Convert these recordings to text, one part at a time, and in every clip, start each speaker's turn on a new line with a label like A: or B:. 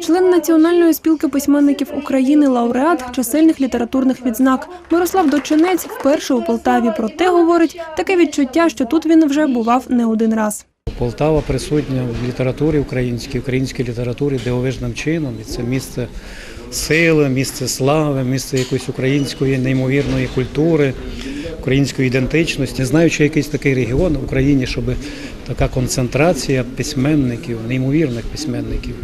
A: Член Національної спілки письменників України, лауреат чисельних літературних відзнак Мирослав Дочинець вперше у Полтаві. Проте говорить таке відчуття, що тут він вже бував не один раз.
B: Полтава присутня в літературі українській, українській літературі дивовижним чином. І це місце сили, місце слави, місце якоїсь української неймовірної культури, української ідентичності. Не знаю, чи якийсь такий регіон в Україні, щоб така концентрація письменників, неймовірних письменників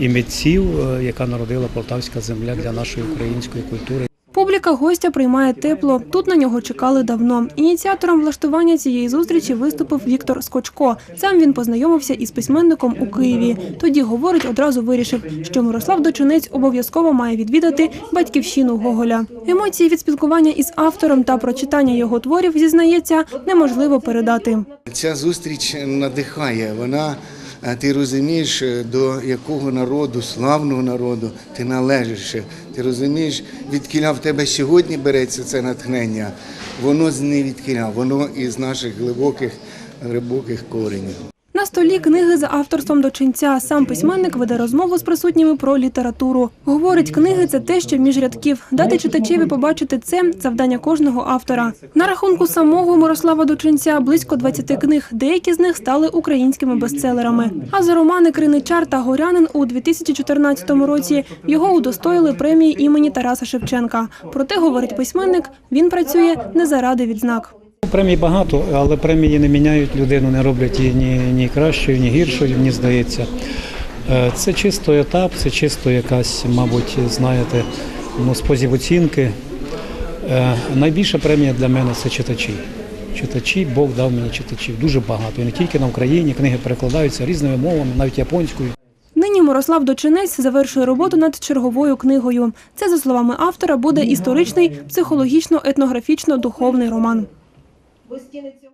B: і митців, е, яка народила полтавська земля для нашої української культури.
A: Публіка гостя приймає тепло. Тут на нього чекали давно. Ініціатором влаштування цієї зустрічі виступив Віктор Скочко. Сам він познайомився із письменником у Києві. Тоді говорить, одразу вирішив, що Мирослав Дочинець обов'язково має відвідати батьківщину Гоголя. Емоції від спілкування із автором та прочитання його творів зізнається неможливо передати.
C: Ця зустріч надихає. Вона е, ти розумієш, е, до якого народу, славного народу ти належиш. Ти розумієш, від в тебе сьогодні береться це натхнення. Воно з не від воно із наших глибоких, глибоких коренів.
A: Столі книги за авторством дочинця. Сам письменник веде розмову з присутніми про літературу. Говорить, книги це те, що між рядків. Дати читачеві побачити це завдання кожного автора. На рахунку самого Мирослава Дочинця близько 20 книг. Деякі з них стали українськими бестселерами. А за романи Криничар та Горянин у 2014 році його удостоїли премії імені Тараса Шевченка. Проте, говорить письменник, він працює не заради відзнак.
B: Премій багато, але премії не міняють людину, не роблять її ні, ні кращою, ні гіршою, мені здається. Е, Це чисто етап, це чисто якась, мабуть, знаєте, ну, спосіб оцінки. Е, Найбільша премія для мене це читачі. Читачі, Бог дав мені читачів. Дуже багато. І не тільки на Україні, книги перекладаються різними мовами, навіть японською.
A: Нині Мирослав Дочинець завершує роботу над черговою книгою. Це, за словами автора, буде історичний, психологічно-етнографічно-духовний роман. Ви стіни цього.